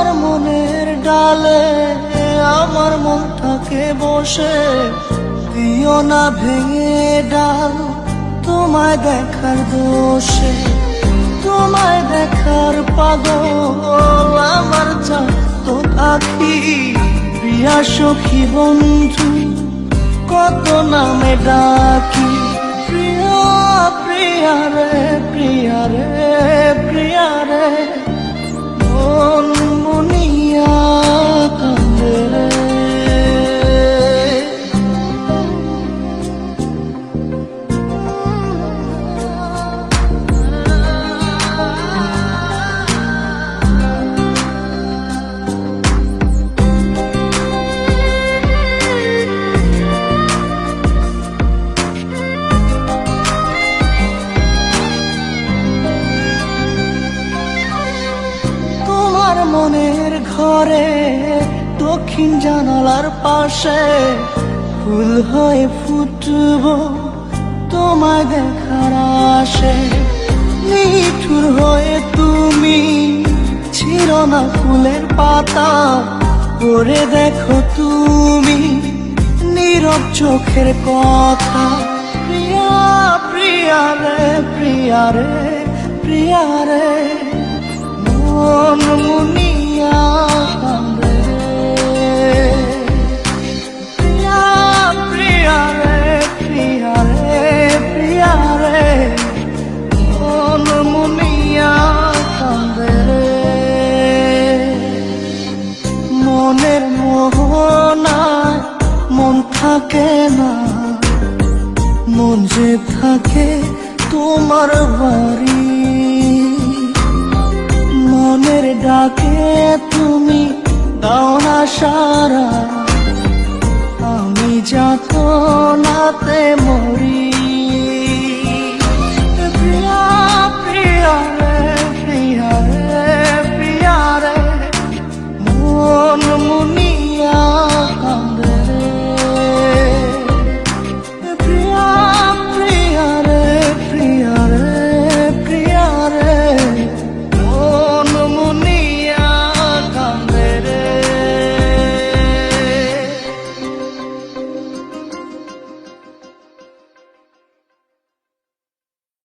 তোমার মনের ডালে, আমার মনটাকে বসে। দিও না ভেঙে ডাল, তোমায় দেখার দোষে। তোমায় দেখার পাগল, আমার তো আখি প্রিয়া সখী বন্ধু, কত নামে ডাকি। প্রিয়া প্রিয়া রে প্রিয়া রে প্রিয়া রে মনের ঘরে, দক্ষিণ জানালার পাশে ফুল হয়ে ফুটব তোমায় দেখার আসে নিঠুর হয়ে তুমি ছিল না ফুলের পাতা করে দেখো তুমি, নীরব চোখের কথা। প্রিয়া প্রিয়া রে প্রিয়া রে প্রিয়া রে। মন মুনিয়া। প্রিয়া রে প্রিয়া রে প্রিয়া রে মন রে মনের মোহনায় মন থাকে না মন যে থাকে তোমার বাড়ি মনের ডাকে তুমি দাও না সারা। আমি যাত নাতে মরি।